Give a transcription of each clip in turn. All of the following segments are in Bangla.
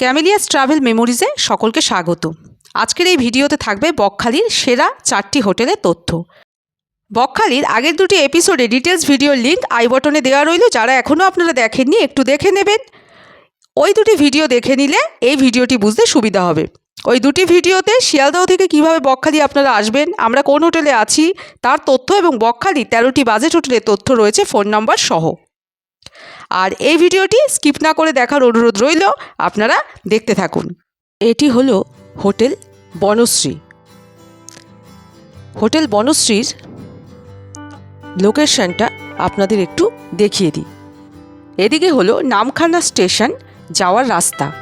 ক্যামেলিয়াস ট্রাভেল মেমোরিজে সকলকে স্বাগত। আজকের এই ভিডিওতে থাকবে বকখালির সেরা চারটি হোটেলের তথ্য। বকখালির আগের দুটি এপিসোডে ডিটেলস ভিডিওর লিঙ্ক আই বটনে দেওয়া রইল, যারা এখনও আপনারা দেখেননি, একটু দেখে নেবেন। ওই দুটি ভিডিও দেখে নিলে এই ভিডিওটি বুঝতে সুবিধা হবে। ওই দুটি ভিডিওতে শিয়ালদহ থেকে কীভাবে বকখালি আপনারা আসবেন, আমরা কোন হোটেলে আছি, তার তথ্য এবং বকখালি তেরোটি বাজেট হোটেলের তথ্য রয়েছে ফোন নাম্বার সহ। আর এই ভিডিওটি স্কিপ না করে দেখার অনুরোধ রইল, আপনারা দেখতে থাকুন। এটি হলো হোটেল বনশ্রী। হোটেল বনশ্রীর লোকেশনটা আপনাদের একটু দেখিয়ে দিই। এদিকে হলো নামখানা স্টেশন যাওয়ার রাস্তা।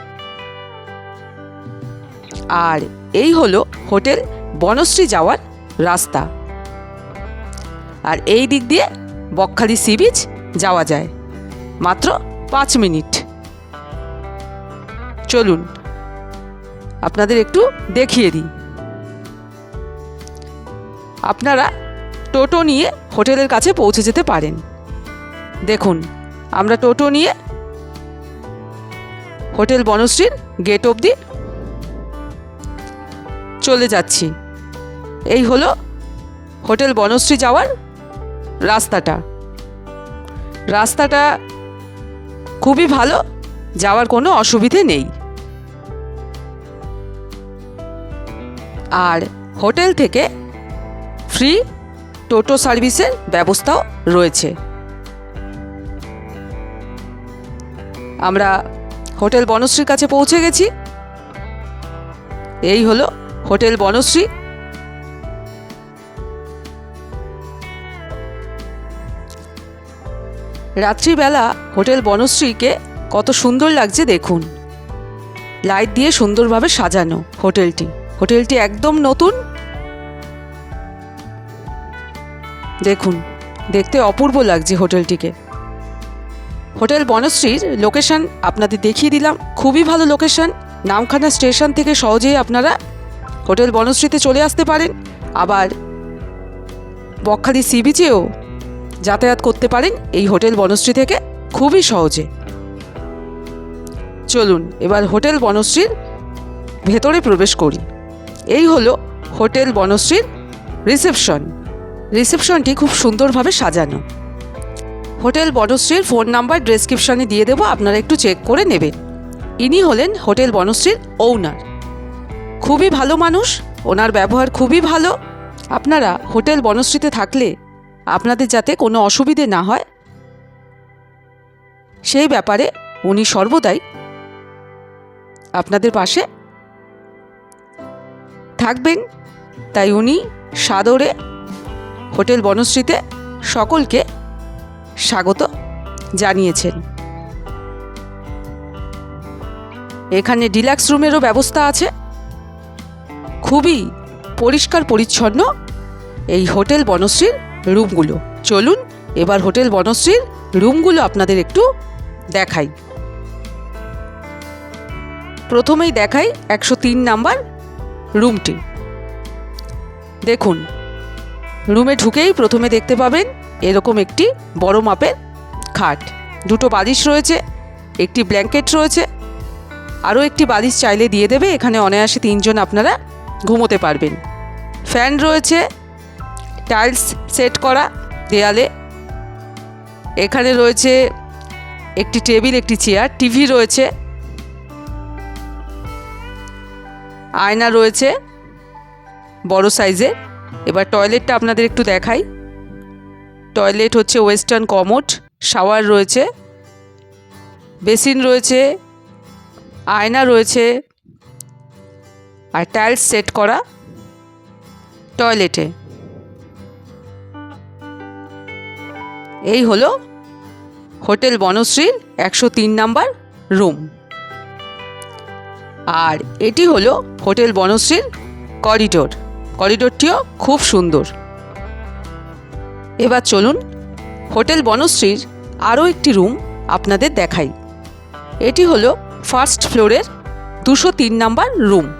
আর এই হলো হোটেল বনশ্রী যাওয়ার রাস্তা। আর এই দিক দিয়ে বকখালি সি বিচ যাওয়া যায়। মাত্র পাঁচ মিনিট। চলুন, আপনাদের একটু দেখিয়ে দিই। আপনারা টোটো নিয়ে হোটেলের কাছে পৌঁছে যেতে পারেন। দেখুন, আমরা টোটো নিয়ে হোটেল বনশ্রীর গেট অবধি চলে যাচ্ছি। এই হলো হোটেল বনশ্রী যাওয়ার রাস্তাটা। রাস্তাটা খুবই ভালো, যাওয়ার কোনো অসুবিধে নেই। আর হোটেল থেকে ফ্রি টোটো সার্ভিসের ব্যবস্থাও রয়েছে। আমরা হোটেল বনশ্রীর কাছে পৌঁছে গেছি। এই হলো হোটেল বনশ্রী। রাত্রিবেলা হোটেল বনশ্রীকে কত সুন্দর লাগছে দেখুন। লাইট দিয়ে সুন্দরভাবে সাজানো হোটেলটি। হোটেলটি একদম নতুন। দেখুন, দেখতে অপূর্ব লাগছে হোটেলটিকে। হোটেল বনশ্রীর লোকেশন আপনাদের দেখিয়ে দিলাম। খুবই ভালো লোকেশন। নামখানা স্টেশন থেকে সহজেই আপনারা হোটেল বনশ্রীতে চলে আসতে পারেন। আবার বকখালি সি বিচেও যাতায়াত করতে পারেন এই হোটেল বনশ্রী থেকে খুবই সহজে। চলুন, এবার হোটেল বনশ্রীর ভেতরে প্রবেশ করি। এই হলো হোটেল বনশ্রীর রিসেপশন। রিসেপশনটি খুব সুন্দরভাবে সাজানো। হোটেল বনশ্রীর ফোন নাম্বার ডেসক্রিপশনে দিয়ে দেবো, আপনারা একটু চেক করে নেবেন। ইনি হলেন হোটেল বনশ্রীর ওনার। খুবই ভালো মানুষ, ওনার ব্যবহার খুবই ভালো। আপনারা হোটেল বনশ্রীতে থাকলে আপনাদের যাতে কোনো অসুবিধে না হয়। সেই ব্যাপারে উনি সর্বদাই আপনাদের পাশে থাকবেন। তাই উনি সাদরে, হোটেল বনশ্রীতে সকলকে স্বাগত জানিয়েছেন। এখানে ডিলাক্স রুমেরও ব্যবস্থা আছে। খুবই পরিষ্কার পরিচ্ছন্ন এই হোটেল বনশ্রীর রুমগুলো। চলুন, এবার হোটেল বনশ্রীর রুমগুলো আপনাদের একটু দেখাই। প্রথমেই দেখাই একশো তিন নাম্বার রুমটি। দেখুন, রুমে ঢুকেই প্রথমে দেখতে পাবেন এরকম একটি বড় মাপের খাট। দুটো বালিশ রয়েছে, একটি ব্ল্যাঙ্কেট রয়েছে, আরও একটি বালিশ চাইলে দিয়ে দেবে, এখানে অনায়াসে তিনজন আপনারা ঘুমোতে পারবেন। ফ্যান রয়েছে টাইলস সেট করা দেয়ালে। এখানে রয়েছে একটি টেবিল, একটি চেয়ার, টিভি রয়েছে। আয়না রয়েছে বড় সাইজের এবার টয়লেটটা আপনাদের একটু দেখাই। টয়লেট হচ্ছে ওয়েস্টার্ন কমোড, শাওয়ার রয়েছে। বেসিন রয়েছে, আয়না রয়েছে আর টাইলস সেট করা টয়লেটে। এই হলো হোটেল বনশ্রীর একশো তিন নাম্বার রুম। আর এটি হলো হোটেল বনশ্রীর করিডোর। করিডোরটিও খুব সুন্দর। এবার চলুন হোটেল বনশ্রীর আরও একটি রুম আপনাদের দেখাই। এটি হলো ফার্স্ট ফ্লোরের দুশো তিন নাম্বার রুম।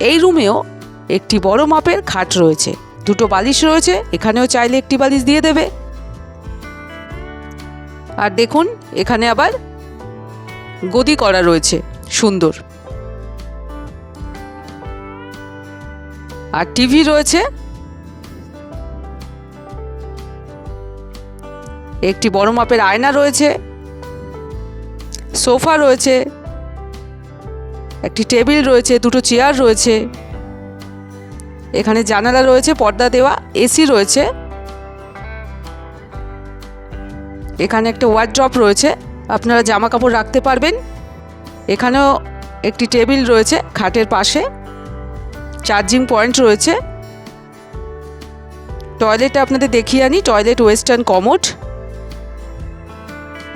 এই রুমেও একটি বড় মাপের খাট রয়েছে। দুটো বালিশ রয়েছে, এখানেও চাইলে একটি বালিশ দিয়ে দেবে। আর দেখুন, এখানে আবার গদি করা রয়েছে, সুন্দর। আর টিভি রয়েছে। একটি বড় মাপের আয়না রয়েছে। সোফা রয়েছে। একটি টেবিল রয়েছে, দুটো চেয়ার রয়েছে। এখানে জানালা রয়েছে, পর্দা দেওয়া, এসি রয়েছে। এখানে একটা ওয়ার্ড্রপ রয়েছে। আপনারা জামা কাপড় রাখতে পারবেন। এখানেও একটি টেবিল রয়েছে খাটের পাশে। চার্জিং পয়েন্ট রয়েছে। টয়লেট আপনাদের দেখিয়ে আনি টয়লেট ওয়েস্টার্ন কমোড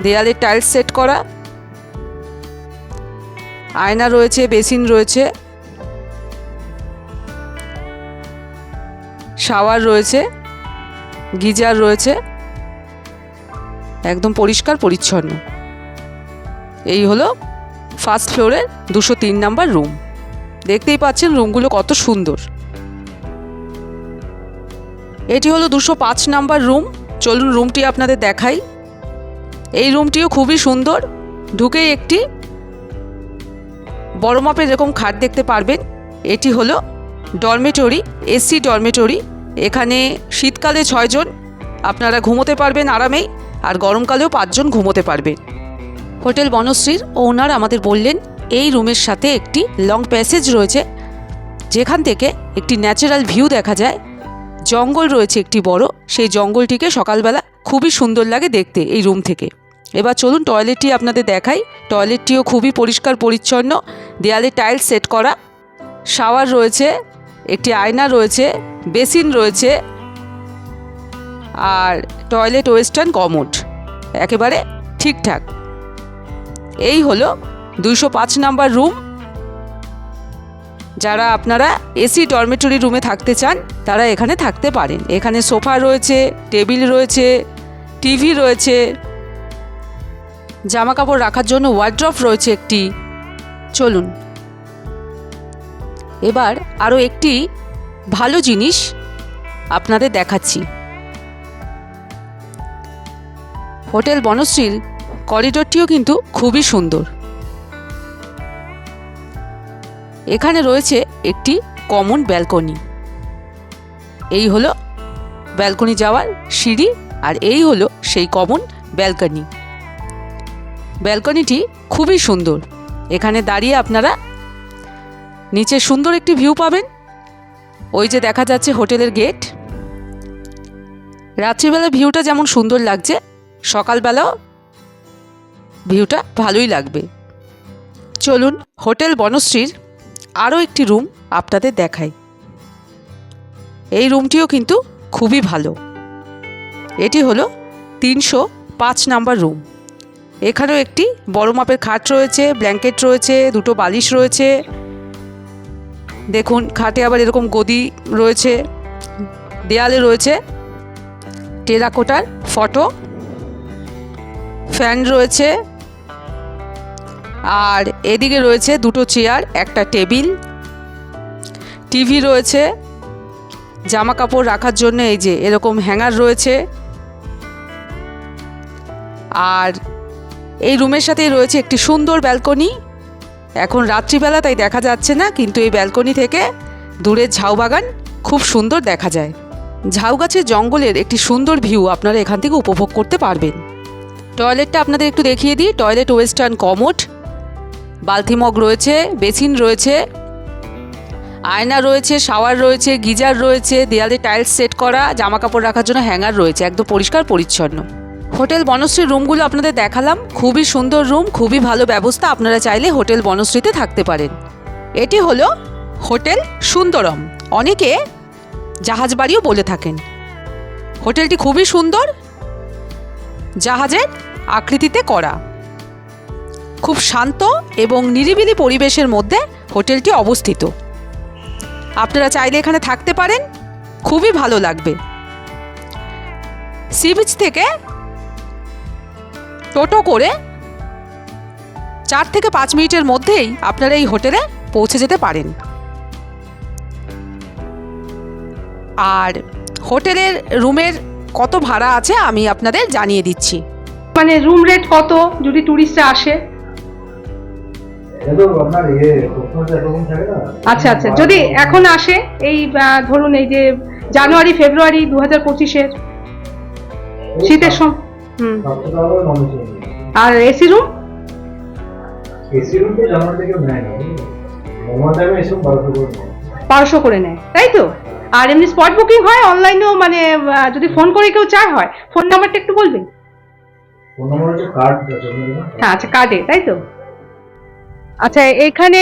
দেয়ালে টাইলস সেট করা। আয়না রয়েছে বেসিন রয়েছে। শাওয়ার রয়েছে। গিজার রয়েছে। একদম পরিষ্কার, পরিচ্ছন্ন। এই হলো ফার্স্ট ফ্লোরের দুশো তিন নাম্বার রুম দেখতেই পাচ্ছেন রুমগুলো কত সুন্দর। এটি হলো দুশো পাঁচ নাম্বার রুম চলুন রুমটি আপনাদের দেখাই। এই রুমটিও খুবই সুন্দর। ঢুকেই একটি বড় মাপের এরকম খাট দেখতে পারবেন। এটি হলো ডরমেটরি এসি ডরমেটরি এখানে শীতকালে ছয়জন। আপনারা ঘুমোতে পারবেন আরামেই। আর গরমকালেও পাঁচজন ঘুমোতে পারবেন হোটেল বনশ্রীর ওনার আমাদের বললেন, এই রুমের সাথে একটি লং প্যাসেজ রয়েছে। যেখান থেকে একটি ন্যাচারাল ভিউ দেখা যায়। জঙ্গল রয়েছে একটি বড়, সেই জঙ্গলটিকে সকালবেলা খুবই সুন্দর লাগে দেখতে এই রুম থেকে। এবার চলুন টয়লেটটি আপনাদের দেখাই। টয়লেটটিও খুবই পরিষ্কার পরিচ্ছন্ন। দেয়ালে টাইলস সেট করা। শাওয়ার রয়েছে, একটি আয়না রয়েছে, বেসিন রয়েছে আর টয়লেট ওয়েস্টার্ন কমোড একেবারে ঠিকঠাক। এই হলো দুইশো পাঁচ নাম্বার রুম যারা আপনারা এসি ডরমেটরি রুমে থাকতে চান, তারা এখানে থাকতে পারেন। এখানে সোফা রয়েছে, টেবিল রয়েছে, টিভি রয়েছে। জামা কাপড় রাখার জন্য ওয়ার্ড্রফ রয়েছে একটি। চলুন। এবার আরও একটি ভালো জিনিস আপনাদের দেখাচ্ছি। হোটেল বনশ্রীর করিডোরটিও কিন্তু খুবই সুন্দর। এখানে রয়েছে একটি কমন ব্যালকনি। এই হলো ব্যালকনি যাওয়ার সিঁড়ি আর এই হলো সেই কমন ব্যালকনি। ব্যালকনিটি খুবই সুন্দর। এখানে দাঁড়িয়ে আপনারা নিচে সুন্দর একটি ভিউ পাবেন। ওই যে দেখা যাচ্ছে হোটেলের গেট। রাত্রিবেলা ভিউটা যেমন সুন্দর লাগছে সকালবেলাও ভিউটা ভালোই লাগবে। চলুন হোটেল বনশ্রীর আরও একটি রুম আপনাদের দেখাই। এই রুমটিও কিন্তু খুবই ভালো। এটি হলো তিনশো পাঁচ নাম্বার রুম। এখানেও একটি বড় মাপের খাট রয়েছে, ব্ল্যাঙ্কেট রয়েছে, দুটো বালিশ রয়েছে। দেখুন, খাটে আবার এরকম গদি রয়েছে, দেয়ালে রয়েছে টেরাকোটার ফটো। ফ্যান রয়েছে। আর এদিকে রয়েছে দুটো চেয়ার, একটা টেবিল, টিভি রয়েছে। জামা কাপড় রাখার জন্য এই যে এরকম হ্যাঙ্গার রয়েছে। আর এই রুমের সাথেই রয়েছে একটি সুন্দর ব্যালকনি। এখন রাত্রিবেলা তাই দেখা যাচ্ছে না, কিন্তু এই ব্যালকনি থেকে দূরের ঝাউ বাগান খুব সুন্দর দেখা যায়। ঝাউ গাছের জঙ্গলের একটি সুন্দর ভিউ আপনারা এখান থেকে উপভোগ করতে পারবেন। টয়লেটটা আপনাদের একটু দেখিয়ে দিই। Toilet western commode. বালতিমগ রয়েছে, বেসিন রয়েছে, আয়না রয়েছে, শাওয়ার রয়েছে, গিজার রয়েছে, দেয়ালে টাইলস সেট করা জামা কাপড় রাখার জন্য হ্যাঙ্গার রয়েছে, একদম পরিষ্কার, পরিচ্ছন্ন। হোটেল বনশ্রীর রুমগুলো আপনাদের দেখালাম, খুবই সুন্দর রুম, খুবই ভালো ব্যবস্থা, আপনারা চাইলে হোটেল বনশ্রীতে থাকতে পারেন। এটি হলো হোটেল সুন্দরম, অনেকে জাহাজ বাড়িও বলে থাকেন। হোটেলটি খুবই সুন্দর জাহাজের আকৃতিতে করা। খুব শান্ত এবং নিরিবিলি পরিবেশের মধ্যে হোটেলটি অবস্থিত। আপনারা চাইলে এখানে থাকতে পারেন, খুবই ভালো লাগবে। সি বিচ থেকে টোটো করে চার থেকে পাঁচ মিনিটের মধ্যেই আপনারা এই হোটেলে পৌঁছে যেতে পারেন। আর হোটেলের রুমের কত ভাড়া আছে আমি আপনাদের জানিয়ে দিচ্ছি। মানে রুম রেট কত যদি ট্যুরিস্টরা আসে? ইয়ে আচ্ছা আচ্ছা। যদি এখন আসে এই ধরুন এই যে জানুয়ারি ফেব্রুয়ারি দু হাজার পঁচিশের শীতের সময় হুম। আর এসি রুম এসি রুম তো জানুয়ারি থেকে নেয় না নর্মাল টাইমে এসব বারোশো করে নেয়। বারোশো করে নেয় তাই তো? আর এমনি স্পট বুকিং হয় অনলাইনেও মানে যদি ফোন করে কেউ চায় হয় ফোন নাম্বারটা একটু বলবেন? ফোন নম্বর হচ্ছে কার্ড আছে আপনার কাছে? হ্যাঁ আচ্ছা কার্ডে তাই তো? আচ্ছা এখানে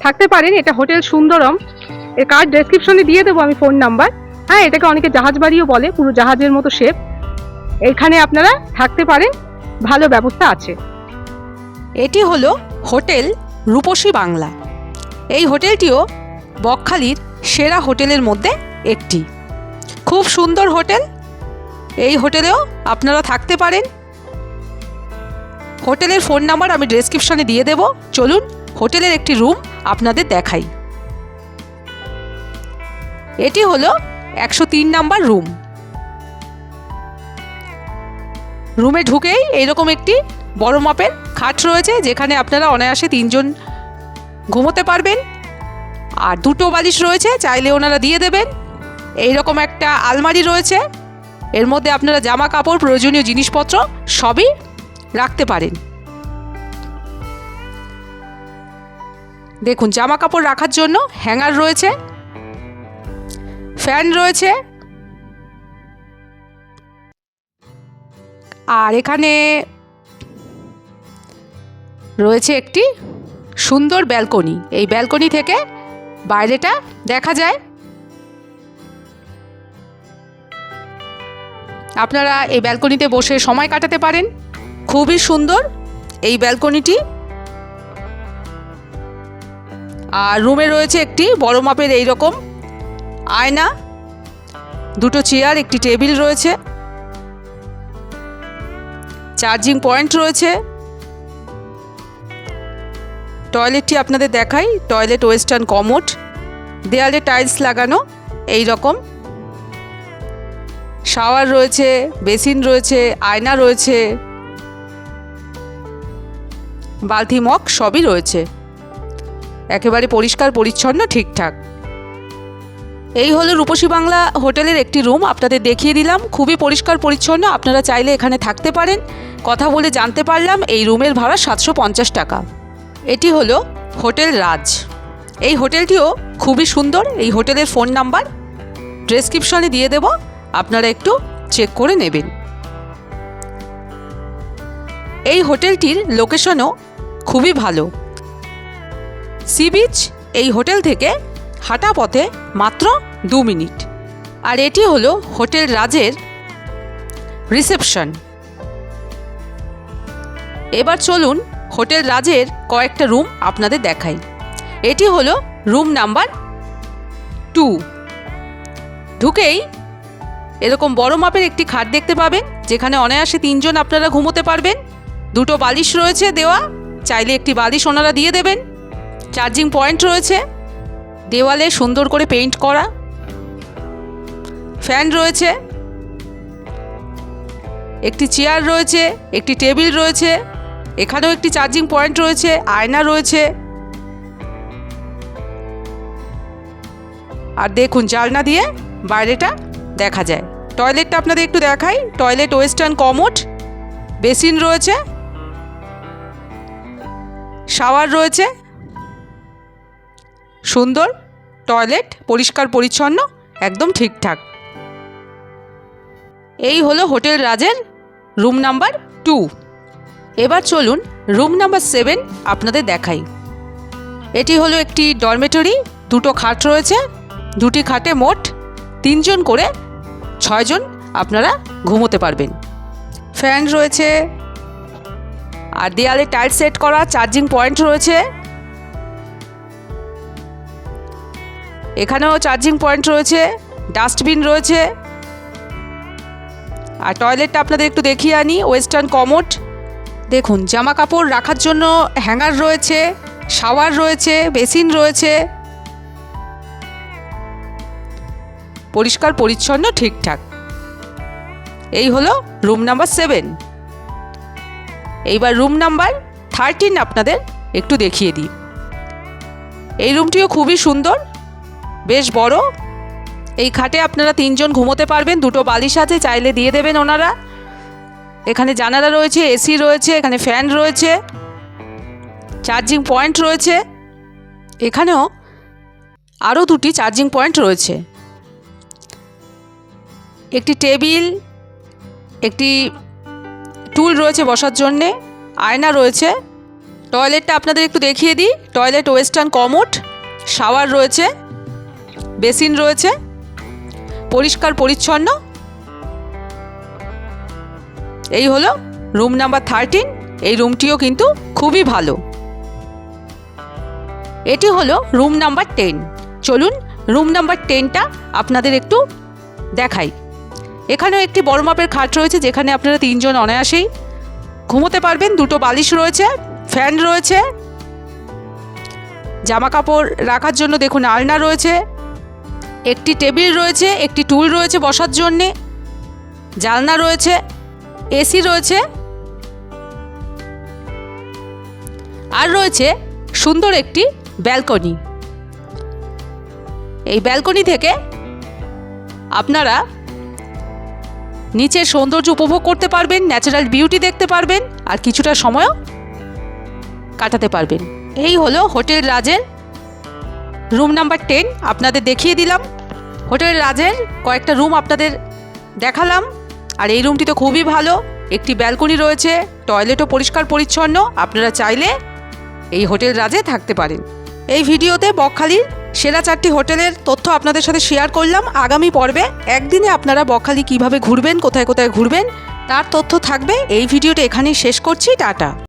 থাকতে পারেন এটা হোটেল সুন্দরম। এর কার্ড ডেসক্রিপশনে দিয়ে দেবো আমি ফোন নাম্বার হ্যাঁ এটাকে অনেকে জাহাজ বাড়িও বলে পুরো জাহাজের মতো শেপ এখানে আপনারা থাকতে পারেন ভালো ব্যবস্থা আছে। এটি হলো হোটেল রূপসী বাংলা। এই হোটেলটিও বকখালির সেরা হোটেলের মধ্যে একটি। খুব সুন্দর হোটেল। এই হোটেলেও আপনারা থাকতে পারেন। হোটেলের ফোন নাম্বার আমি ডেসক্রিপশনে দিয়ে দেব। চলুন, হোটেলের একটি রুম আপনাদের দেখাই। এটি হলো একশো তিন নাম্বার রুম। রুমে ঢুকেই এইরকম একটি বড় মাপের খাট রয়েছে, যেখানে আপনারা অনায়াসে তিনজন ঘুমোতে পারবেন। আর দুটো বালিশ রয়েছে, চাইলে ওনারা দিয়ে দেবেন। এই রকম একটা আলমারি রয়েছে। এর মধ্যে আপনারা জামা কাপড় প্রয়োজনীয় জিনিসপত্র সবই রাখতে পারেন। দেখুন জামা কাপড় রাখার জন্য হ্যাঙ্গার রয়েছে, ফ্যান রয়েছে। আর এখানে রয়েছে একটি সুন্দর ব্যালকনি। এই ব্যালকনি থেকে বাইরেটা দেখা যায়। আপনারা এই ব্যালকনিতে বসে সময় কাটাতে পারেন। খুবই সুন্দর এই ব্যালকনিটি। আর রুমে রয়েছে একটি বড় মাপের এই রকম আয়না। দুটো চেয়ার, একটি টেবিল রয়েছে। চার্জিং পয়েন্ট রয়েছে। টয়লেটটি আপনাদের দেখাই, টয়লেট ওয়েস্টার্ন কমোড, দেয়ালে টাইলস লাগানো, এই রকম। শাওয়ার রয়েছে, বেসিন রয়েছে, আয়না রয়েছে, বালতি মগ সবই রয়েছে। একেবারে পরিষ্কার, পরিচ্ছন্ন, ঠিকঠাক। এই হলো রূপসী বাংলা হোটেলের একটি রুম, আপনাদের দেখিয়ে দিলাম। খুবই পরিষ্কার, পরিচ্ছন্ন, আপনারা চাইলে এখানে থাকতে পারেন। কথা বলে জানতে পারলাম, এই রুমের ভাড়া সাতশো পঞ্চাশ টাকা। এটি হলো হোটেল রাজ। এই হোটেলটিও খুবই সুন্দর। এই হোটেলের ফোন নাম্বার ডেসক্রিপশনে দিয়ে দেব। আপনারা একটু চেক করে নেবেন। এই হোটেলটির লোকেশনও খুবই ভালো। সি বিচ এই হোটেল থেকে হাঁটা পথে মাত্র দু মিনিট। আর এটি হলো হোটেল রাজের রিসেপশন। এবার চলুন হোটেল রাজের কয়েকটা রুম আপনাদের দেখাই। এটি হলো রুম নাম্বার টু। ঢুকেই এরকম বড় মাপের একটি খাট দেখতে পাবেন, যেখানে অনায়াসে তিনজন আপনারা ঘুমোতে পারবেন। দুটো বালিশ রয়েছে দেওয়া, চাইলে একটি বালিশ ওনারা দিয়ে দেবেন। চার্জিং পয়েন্ট রয়েছে, দেওয়ালে সুন্দর করে পেইন্ট করা। ফ্যান রয়েছে, একটি চেয়ার রয়েছে, একটি টেবিল রয়েছে। এখানেও একটি চার্জিং পয়েন্ট রয়েছে, আয়না রয়েছে। আর দেখুন, জালনা দিয়ে বাইরেটা দেখা যায়। টয়লেটটা আপনাদের একটু দেখাই। টয়লেট ওয়েস্টার্ন কমোড, বেসিন রয়েছে, শাওয়ার রয়েছে। সুন্দর টয়লেট, পরিষ্কার, পরিচ্ছন্ন, একদম ঠিকঠাক। এই হলো হোটেল রাজের রুম নাম্বার টু। এবার চলুন রুম নাম্বার সেভেন আপনাদের দেখাই। এটি হলো একটি ডরমেটরি, দুটো খাট রয়েছে, দুটি খাটে মোট তিনজন করে ছয়জন আপনারা ঘুমোতে পারবেন। ফ্যান রয়েছে, আর দেয়ালে টাইল সেট করা, চার্জিং পয়েন্ট রয়েছে। এখানেও চার্জিং পয়েন্ট রয়েছে, ডাস্টবিন রয়েছে। আর টয়লেটটা আপনাদের একটু দেখিয়ে আনি, ওয়েস্টার্ন কমোড। দেখুন জামা কাপড় রাখার জন্য হ্যাঙ্গার রয়েছে, শাওয়ার রয়েছে, বেসিন রয়েছে। পরিষ্কার, পরিচ্ছন্ন, ঠিকঠাক। এই হলো রুম নাম্বার সেভেন। এইবার রুম নাম্বার থার্টিন আপনাদের একটু দেখিয়ে দিই। এই রুমটিও খুবই সুন্দর, বেশ বড়। এই খাটে আপনারা তিনজন ঘুমোতে পারবেন, দুটো বালিশ আছে, চাইলে দিয়ে দেবেন ওনারা। এখানে জানালা রয়েছে এসি রয়েছে, এখানে ফ্যান রয়েছে চার্জিং পয়েন্ট রয়েছে। এখানেও আরও দুটি চার্জিং পয়েন্ট রয়েছে। একটি টেবিল একটি টুল রয়েছে বসার জন্যে, আয়না রয়েছে। টয়লেটটা আপনাদের একটু দেখিয়ে দিই টয়লেট ওয়েস্টার্ন কমোড শাওয়ার রয়েছে বেসিন রয়েছে, পরিষ্কার, পরিচ্ছন্ন। এই হলো রুম নাম্বার থার্টিন এই রুমটিও কিন্তু খুবই ভালো। এটি হলো রুম নাম্বার টেন চলুন রুম নাম্বার টেনটা আপনাদের একটু দেখাই। এখানেও একটি বড় মাপের খাট রয়েছে, যেখানে আপনারা তিনজন অনায়াসেই ঘুমোতে পারবেন। দুটো বালিশ রয়েছে, ফ্যান রয়েছে জামা কাপড় রাখার জন্য দেখুন আলনা রয়েছে, একটি টেবিল রয়েছে, একটি টুল রয়েছে বসার জন্যে জালনা রয়েছে এসি রয়েছে। আর রয়েছে সুন্দর একটি ব্যালকনি। এই ব্যালকনি থেকে আপনারা নিচের সৌন্দর্য উপভোগ করতে পারবেন ন্যাচারাল বিউটি দেখতে পারবেন, আর কিছুটা সময়ও কাটাতে পারবেন। এই হলো হোটেল রাজের রুম নাম্বার টেন, আপনাদের দেখিয়ে দিলাম। হোটেল রাজের কয়েকটা রুম আপনাদের দেখালাম। আর এই রুমটি তো খুবই ভালো। একটি ব্যালকনি রয়েছে, টয়লেটও পরিষ্কার পরিচ্ছন্ন, আপনারা চাইলে এই হোটেল রাজে থাকতে পারেন। এই ভিডিওতে বকখালির সেরা চারটি হোটেলের তথ্য আপনাদের সাথে শেয়ার করলাম। আগামী পর্বে একদিনে আপনারা বকখালি কীভাবে ঘুরবেন, কোথায় কোথায় ঘুরবেন, তার তথ্য থাকবে। এই ভিডিওটা এখানেই শেষ করছি, টাটা।